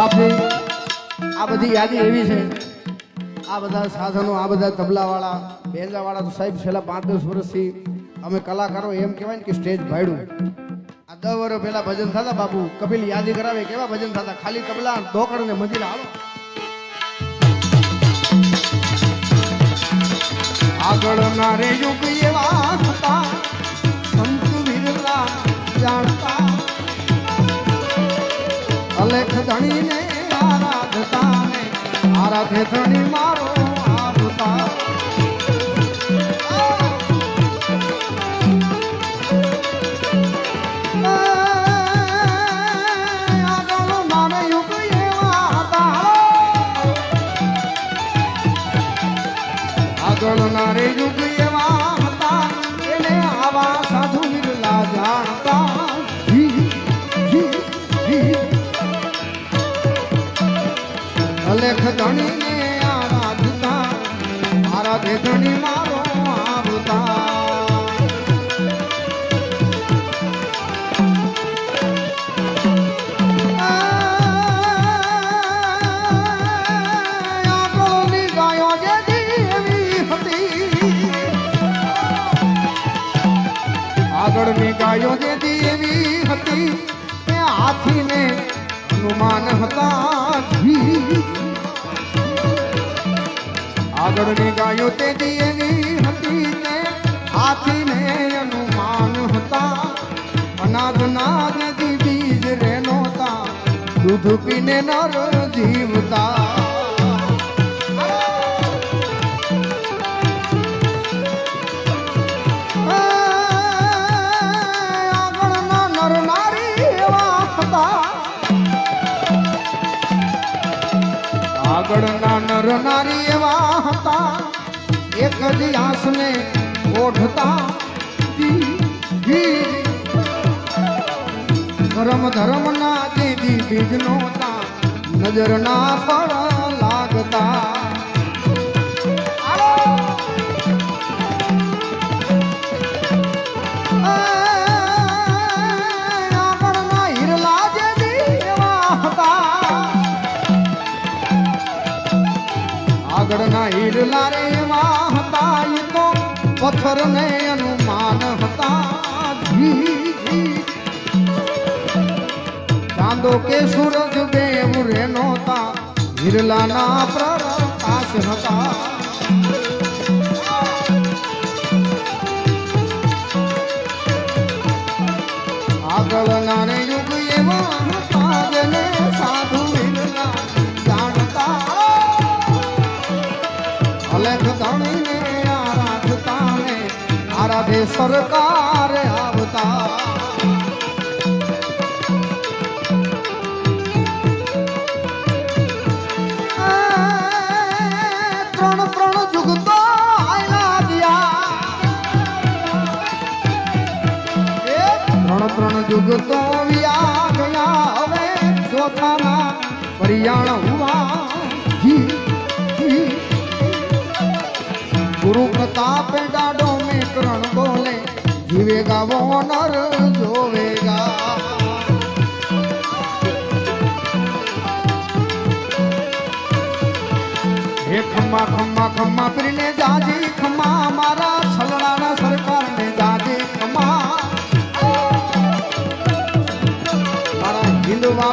બાપજી આ બધી યાદી એવી છે. આ બધા સાધનો, આ બધા તબલાવાળા બેંજાવાળા તો સાહેબ છેલ્લા પાંચ દસ વર્ષથી અમે કલાકારો એમ કહેવાય ને કે સ્ટેજ ભાડ્યું આ દસ વર્ષ પહેલાં ભજન થતા બાપુ, કપિલ યાદી કરાવે, કેવા ભજન થતા? ખાલી તબલા દોકડ ને મંજીરા. હાલો. આગળના રે યુગ એવા અલેખ ધણીને આરાધતા ને આરાધે ધણી મારો અલેખ ધણીને આરાધતા, આરાધે ધણી મારો આવતા. આગળની ગાયો જે દેવી હતી એ હાથીને હનુમાન હતા આગળની ગાયો તે દેવી હતી ને. હાથીને હનુમાન હતા. અનાજ, નાગ બીજ રે નોતા દૂધ પીને નર જીવતા. આગળના નર નારી આંસને ઓઢતા. ધર્મ ધર્મ ના દીદી બીજ નોતા નજર ના ફળ આગળના હીડલા રે એવા હતા એ તો પથ્થર ને અનુમાન હતા. ચાંદો કે સૂરજ બે રે નોતા હિરલાના પ્રકાશ હતા સરકાર આવતા. ત્રણ ત્રણ જુગ તો આયલા ગયા. એ ત્રણ ત્રણ જુગ વ્યા ગયા. હવે ચોથાના પરિયાણ હુવા ગુરુ પ્રતાપ જીવેગા વો નર જોવેગા હે ખમ્મા ખમ્મા ખમ્મા પીરને જાજી, ખમ્મા, મારા છલડાના સરકારને જાજી, ખમ્મા. મારા હિંદવા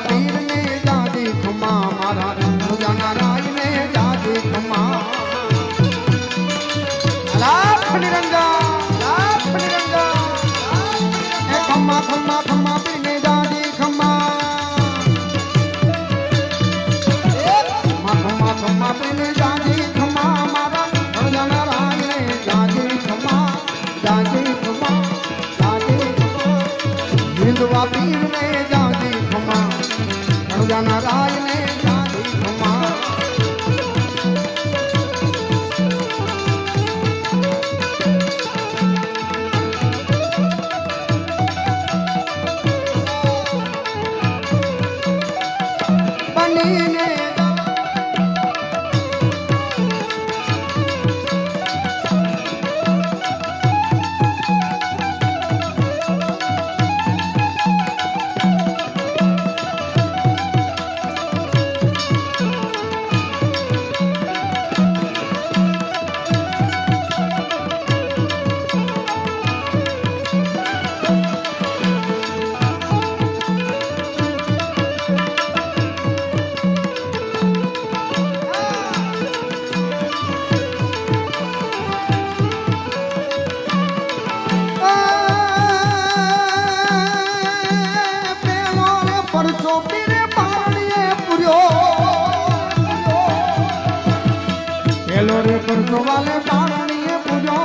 ચાલે પારણીએ પૂજો,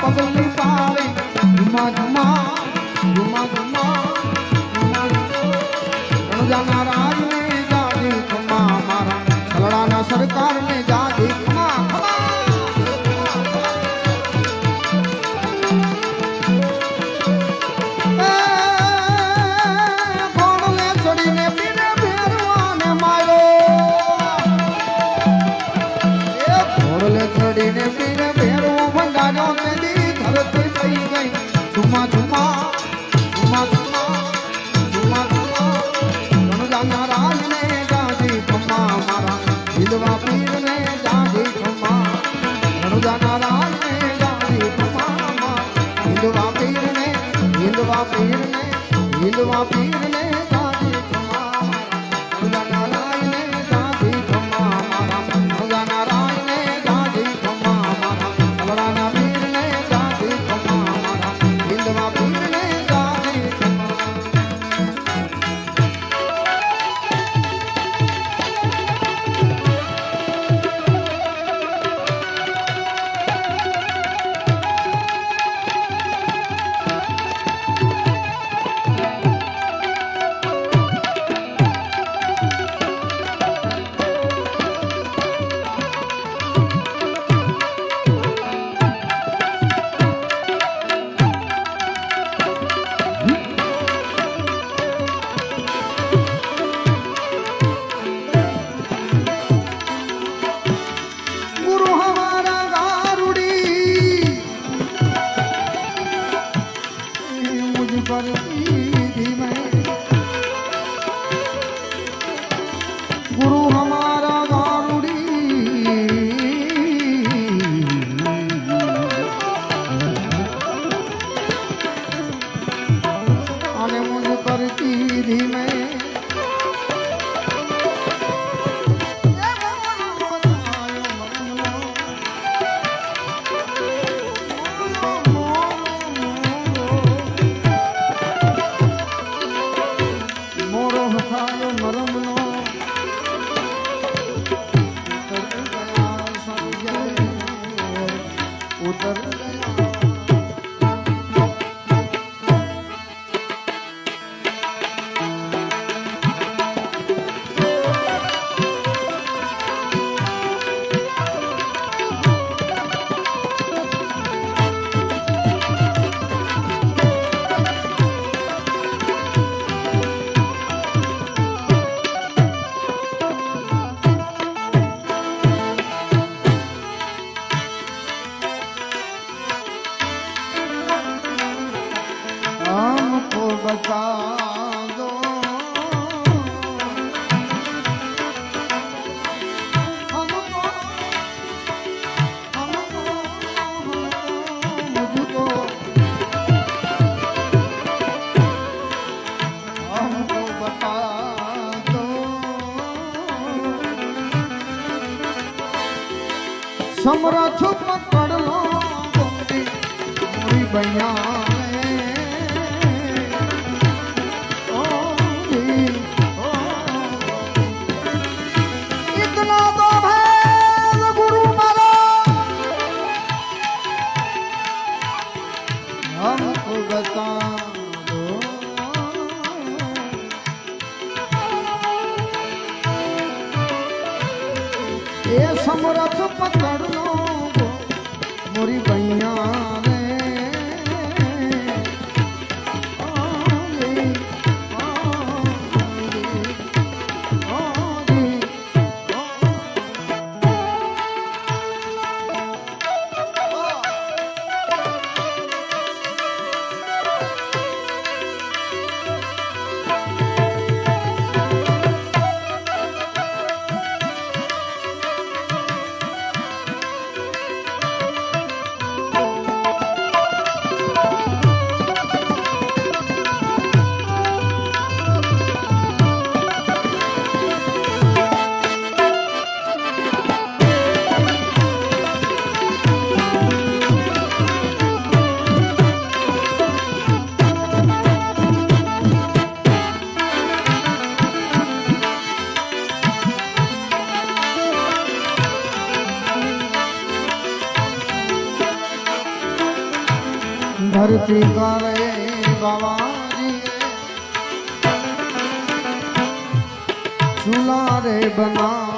પગલી પારી ધુમા ધુમા ધુમા ધુમા રણજાના રાજને જાજે ખમા મારા. સલડાના સરકારને જાજે ખમા ખમા. હિંદવા પીરને હિંદવા પીરને હિંદવા પીરને સમરથ પડલો બૈયા ગોરી ભૈયા. ધરતી કરે બાવાજી ચૂલા રે બનાયા